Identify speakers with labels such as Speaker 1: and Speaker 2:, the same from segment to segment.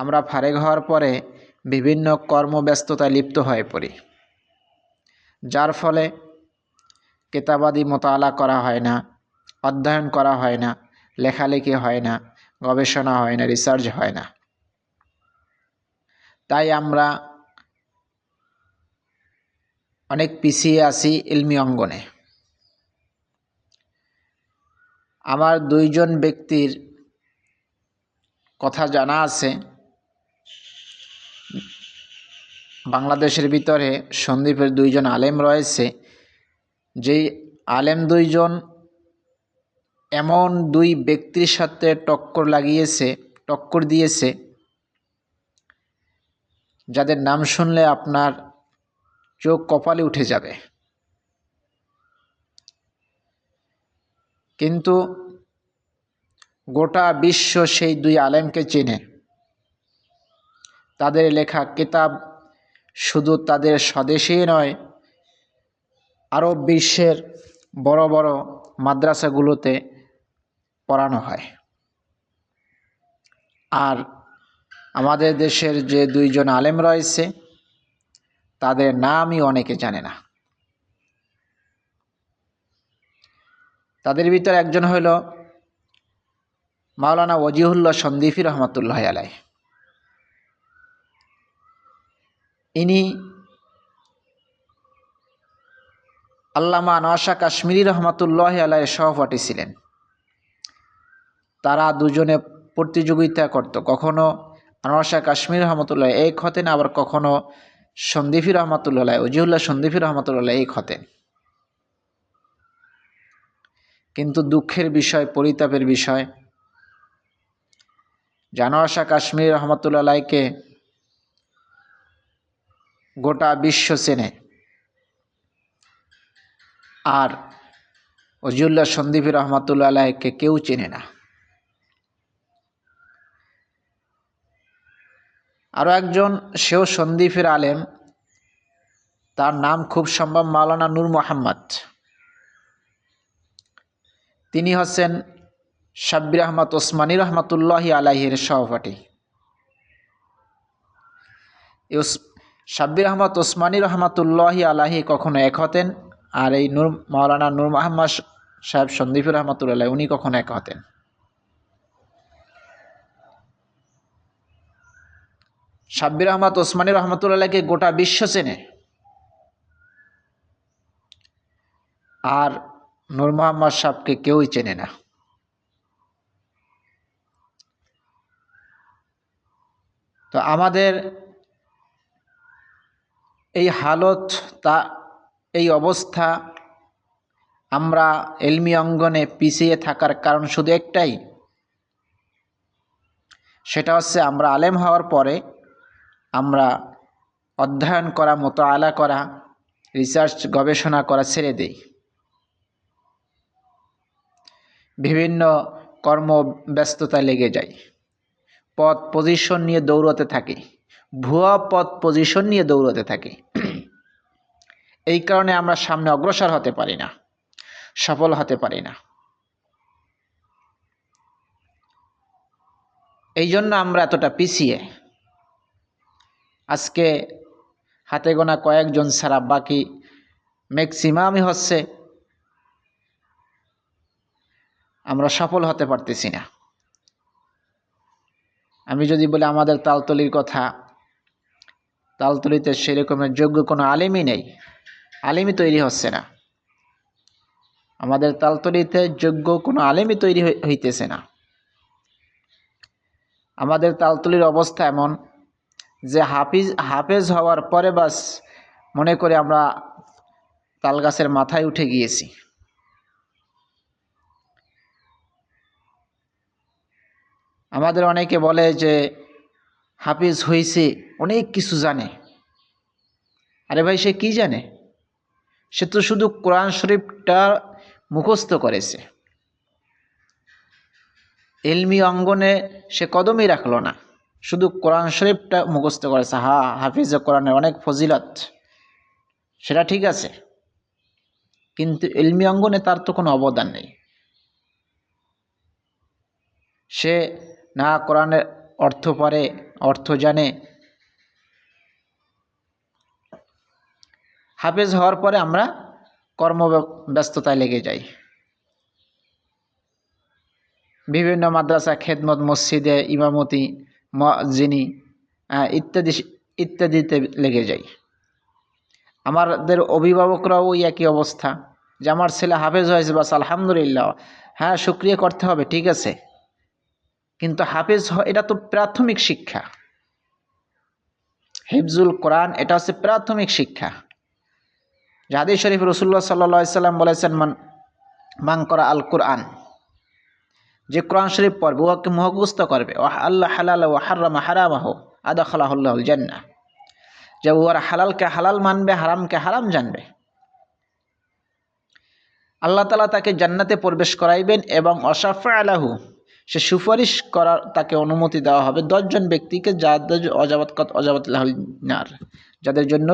Speaker 1: আমরা ফারেক হওয়ার পরে বিভিন্ন কর্মব্যস্ততায় লিপ্ত হয়ে পড়ি। যার ফলে কেতাবাদি মোতালা করা হয় না, অধ্যয়ন করা হয় না, লেখালেখি হয় না, গবেষণা হয় না, রিসার্চ হয় না। তাই আমরা অনেক পিছিয়ে আছি ইলমি অঙ্গনে। আমার দুইজন ব্যক্তির কথা জানা আছে। বাংলাদেশের ভিতরে সন্দীপের দুইজন আলেম রয়েছে। যেই আলেম দুইজন এমন দুই ব্যক্তির সাথে টক্কর লাগিয়েছে, টক্কর দিয়েছে, যাদের নাম শুনলে আপনার চোখ কপালে উঠে যাবে। কিন্তু গোটা বিশ্ব সেই দুই আলেমকে চেনে। তাদের লেখা কিতাব শুধু তাদের স্বদেশেই নয়, আরব বিশ্বের বড় বড় মাদ্রাসাগুলোতে পড়ানো হয়। আর আমাদের দেশের যে দুইজন আলেম রয়েছে, তাদের নামই অনেকে জানে না। তাদের ভিতরে একজন হইল মাওলানা ওজিহুল্লাহ সন্দীফি রহমতুল্লাহ আলাই ইনি আল্লামা নওয়াশা কাশ্মীরি রহমতুল্লাহ আলাইয়ের সহপাঠী ছিলেন। তারা দুজনে প্রতিযোগিতা করত। কখনো আনোয়ার কাশ্মীর রহমতুল্লাহ এক হতেন, আবার কখনো সন্দীফি রহমতুল্লাহ উজিউল্লাহ সন্দীফি রহমতুল্লাহ এক হতেন। কিন্তু দুঃখের বিষয়, পরিতাপের বিষয় জানোয়াশা কাশ্মীর রহমতুল্লাহকে গোটা বিশ্ব চেনে। আর অজিউল্লাহ সন্দীপী রহমতুল্লা আলাহকে কেউ চেনে না। আরও একজন, সেও সন্দীপের আলেম। তার নাম খুব সম্ভব মাওলানা নূর মোহাম্মদ। তিনি হচ্ছেন সাব্বির আহমদ ওসমানী রহমতুল্লাহি আলাহির সহপাঠী। সাব্বির আহমদ, ওসমানী রহমতুল্লাহি আলাহি কখনো এক হতেন? আর এই নূর, মাওলানা নূর মোহাম্মদ সাহেব সন্দীপুর রহমতুল্লাহ উনি কখনো এক হতেন? সাব্বির আহমদ, ওসমানী রহমতুল্লাহকে গোটা বিশ্ব চেনে। আর নূর মোহাম্মদ সাহেবকে কেউই চেনে না। তো আমাদের এই হালত, তা, এই অবস্থা আমরা এলমি অঙ্গনে পিছিয়ে থাকার কারণ শুধু একটাই। সেটা হচ্ছে আমরা আলেম হওয়ার পরে আমরা অধ্যয়ন করা মতো আলা করা রিসার্চ গবেষণা করা ছেড়ে দেই। বিভিন্ন কর্ম ব্যস্ততায় লেগে যাই। পদ পজিশন নিয়ে দৌড়তে থাকি। ভুয়া পথ পজিশন নিয়ে দৌড়তে থাকি। এই কারণে আমরা সামনে অগ্রসর হতে পারি না, সফল হতে পারি না। এই জন্য আমরা এতটা পিছিয়ে। আজকে হাতে গোনা কয়েকজন ছাড়া বাকি ম্যাক্সিমামই হচ্ছে আমরা সফল হতে পারতেছি না। আমি যদি বলি আমাদের তালতলির কথা তালতলিতে সেরকমের যোগ্য কোনো আলিমই নেই। আলিমই তৈরি হচ্ছে না। আমাদের তালতলিতে যোগ্য কোনো আলিমই তৈরি হইতেছে না। আমাদের তালতলির অবস্থা এমন যে হাফিজ, হাফেজ হওয়ার পরে বাস মনে করে আমরা তাল গাছের মাথায় উঠে গিয়েছি। আমাদের অনেকে বলে যে হাফিজ হয়েছে, অনেক কিছু জানে। আরে ভাই, সে কি জানে? সে তো শুধু কোরআন শরীফটা মুখস্থ করেছে। এলমি অঙ্গনে সে কদমই রাখল না। শুধু কোরআন শরীফটা মুখস্থ করেছে। হা, হাফিজ কোরআনের অনেক ফজিলত। সেটা ঠিক আছে। কিন্তু এলমি অঙ্গনে তার তো কোনো অবদান নেই। সে না কোরআনের অর্থ পারে অর্থ জানে। হাফেজ হওয়ার পরে আমরা কর্ম ব্যস্ততায় লেগে যাই। বিভিন্ন মাদ্রাসা, খেদমত, মসজিদে, ইমামতি যিনি ইত্যাদি, ইত্যাদিতে লেগে যাই। আমাদের অভিভাবকরাও ওই একই অবস্থা যে, আমার ছেলে হাফেজ হয়েছে বাস, আলহামদুলিল্লাহ। হ্যাঁ সুক্রিয়া করতে হবে, ঠিক আছে। কিন্তু হাফেজ এটা তো প্রাথমিক শিক্ষা। হিফজুল কোরআন, এটা হচ্ছে প্রাথমিক শিক্ষা। জাহাদি শরীফ রসুল্লাহ সাল্লা সাল্লাম বলেছেন, মান মাং করা আল কোরআন যে কোরআন শরীফ পড়বে ওকে মুহগুস্ত করবে। ও আল্লাহ হালাল ও হারাম হারামাহ আদা খালাহুল্লাহ জান্না যে ওর হালালকে হালাল মানবে, হারামকে হারাম জানবে। আল্লাহ তালা তাকে জান্নাতে প্রবেশ করাইবেন এবং অসাফা আলাহু সে সুপারিশ করার তাকে অনুমতি দেওয়া হবে দশজন ব্যক্তিকে যাদের অজাবত অজাবত নার, যাদের জন্য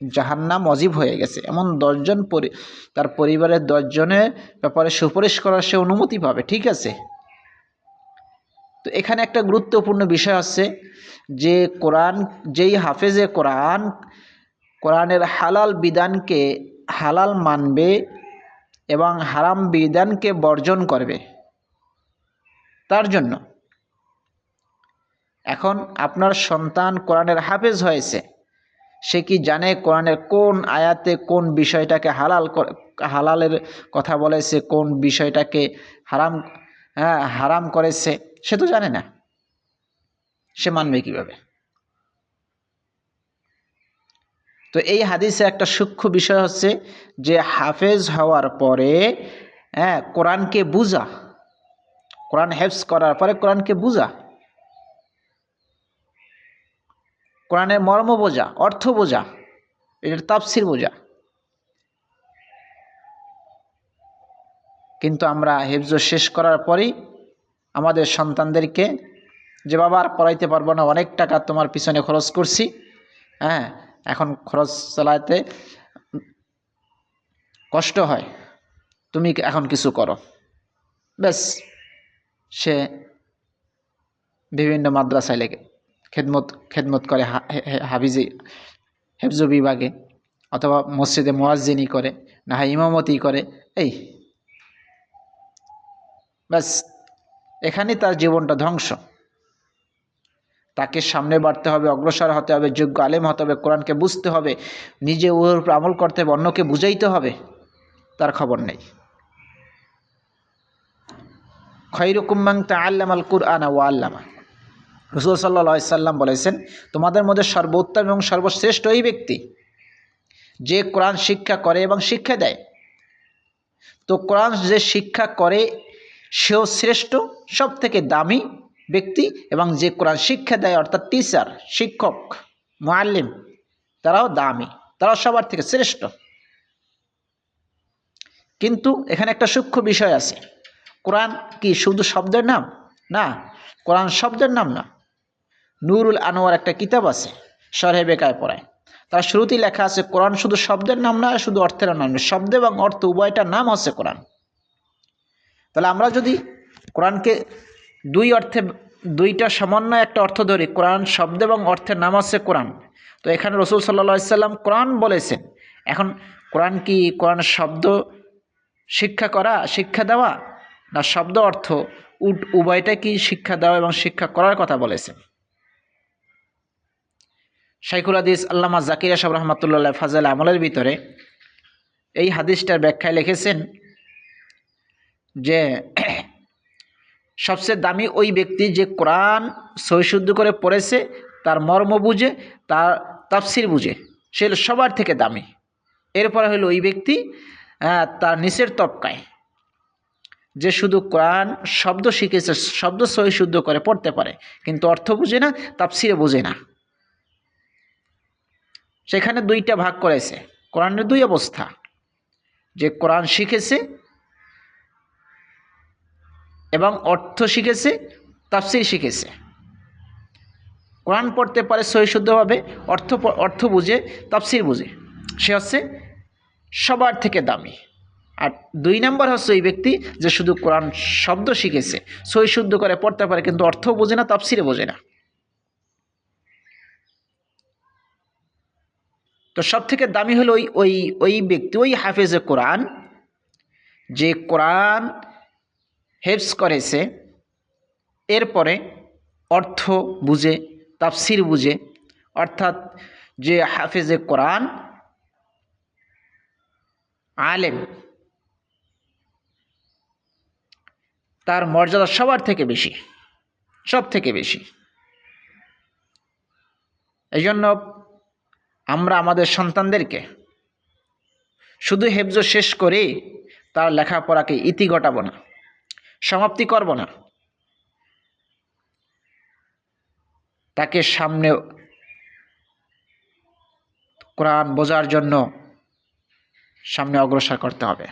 Speaker 1: জাহান্নাম অজীব হয়ে গেছে। এমন দশজন তার পরিবারের দশজনের ব্যাপারে সুপারিশ করার সে অনুমতি পাবে, ঠিক আছে? তো এখানে একটা গুরুত্বপূর্ণ বিষয় আছে যে কোরআন, যেই হাফেজে কোরআন, কোরআনের হালাল বিধানকে হালাল মানবে এবং হারাম বিধানকে বর্জন করবে। তার জন্য। এখন আপনার সন্তান কোরআনের হাফেজ হয়েছে, সে কি জানে কোরআনের কোন আয়াতে কোন বিষয়টাকে হালাল হালালের কথা বলেছে, কোন বিষয়টাকে হারাম হ্যাঁ হারাম করেছে, সে তো জানে না। সে মানবে কীভাবে? তো এই হাদিসে একটা সূক্ষ্ম বিষয় হচ্ছে যে হাফেজ হওয়ার পরে হ্যাঁ কোরআনকে বুঝা কোরআন হেফস করার পরে কোরআনকে বোঝা। কোরআনের মর্ম বোঝা, অর্থ বোঝা, এটার তাপসির বোঝা। কিন্তু আমরা হেফজ শেষ করার পরেই আমাদের সন্তানদেরকে যে বাবা আর পড়াইতে পারব না, অনেক টাকা তোমার পিছনে খরচ করছি হ্যাঁ এখন খরচ চালাতে কষ্ট হয়, তুমি এখন কিছু করো। ব্যাস। সে বিভিন্ন মাদ্রাসায় লেগে খেদমত খেদমত করে হাফিজি, হেফজ বিভাগে অথবা মসজিদে মোয়াজ্জিনি করে, না হয় ইমামতি করে, এই। ব্যাস, এখানেই তার জীবনটা ধ্বংস। তাকে সামনে বাড়তে হবে, অগ্রসর হতে হবে, যোগ্য আলেম হতে হবে, কোরআনকে বুঝতে হবে, নিজে ওর উপর আমল করতে হবে, অন্যকে বুঝাইতে হবে, তার খবর নেই। খৈরুকুম্মাং তা আল্লাম আল কুরআনা ও আল্লামা। রসুল সাল্লা সাল্লাম বলেছেন, তোমাদের মধ্যে সর্বোত্তম এবং সর্বশ্রেষ্ঠ ওই ব্যক্তি, যে কোরআন শিক্ষা করে এবং শিক্ষা দেয়। তো কোরআন যে শিক্ষা করে, সেও শ্রেষ্ঠ সব থেকে দামি ব্যক্তি এবং যে কোরআন শিক্ষা দেয়, অর্থাৎ টিচার, শিক্ষক মোয়াল্লিম তারাও দামি, তারাও সবার থেকে শ্রেষ্ঠ। কিন্তু এখানে একটা সূক্ষ্ম বিষয় আছে। কোরআন কি শুধু শব্দের নাম? না, কোরআন শব্দের নাম না। নুরুল আনোয়ার একটা কিতাব আছে সরহে বেকায় পড়ায়। তার শুরুতেই লেখা আছে, কোরআন শুধু শব্দের নাম না, শুধু অর্থের নাম না, শব্দ এবং অর্থ, উভয়টার নাম আছে কোরআন। তাহলে আমরা যদি কোরআনকে দুই অর্থে, দুইটা সমন্বয় একটা অর্থ ধরি, কোরআন শব্দ এবং অর্থের নাম আছে কোরআন। তো এখানে রসুল সাল্লা সাল্লাম কোরআন বলেছেন। এখন কোরআন কি কোরআন শব্দ শিক্ষা করা, শিক্ষা দেওয়া? না শব্দ অর্থ উভয়টা কি শিক্ষা দেওয়া এবং শিক্ষা করার কথা বলেছেন শাইখুল হাদিস আল্লামা জাকির আসাব রহমতুল্লাহ ফাজাল আমলের ভিতরে এই হাদিসটার ব্যাখ্যায় লিখেছেন যে, সবচেয়ে দামি ওই ব্যক্তি যে কোরআন সহিশুদ্ধ করে পড়েছে, তার মর্ম বুঝে, তার তাফসির বুঝে, সে সবার থেকে দামি। এরপরে হলো ওই ব্যক্তি তার নিচের তপকায়। যে শুধু কোরআন শব্দ শিখেছে, শব্দ সহিশুদ্ধ করে, পড়তে পারে। কিন্তু অর্থ বুঝে না তাপসিরে বুঝে না। সেখানে দুইটা ভাগ করেছে। কোরআনের দুই অবস্থা। যে কোরআন শিখেছে এবং অর্থ শিখেছে, তাফসির শিখেছে। কোরআন পড়তে পারে সহিশুদ্ধভাবে অর্থ অর্থ বুঝে, তাফসির বুঝে। সে হচ্ছে সবার থেকে দামি। আর দুই নম্বর হচ্ছে ওই ব্যক্তি যে শুধু কোরআন শব্দ শিখেছে, সই শুদ্ধ করে পড়তে পারে, কিন্তু অর্থ বোঝে না তাপসিরে বোঝে না। তো সব থেকে দামি হলো ওই ওই ওই ব্যক্তি, ওই হাফেজে কোরআন, যে কোরআন হেফস করেছে, এরপরে অর্থ বুঝে, তাফসির বুঝে, অর্থাৎ যে হাফেজে কোরআন আলেম তার মর্যাদা সবার থেকে বেশি, সব থেকে বেশি। এই জন্য আমরা আমাদের সন্তানদেরকে শুধু হেফজ শেষ করে তার লেখাপড়াকে ইতি ঘটাবো না, সমাপ্তি করব না। তাকে সামনে কোরআন বোঝার জন্য সামনে অগ্রসর করতে হবে।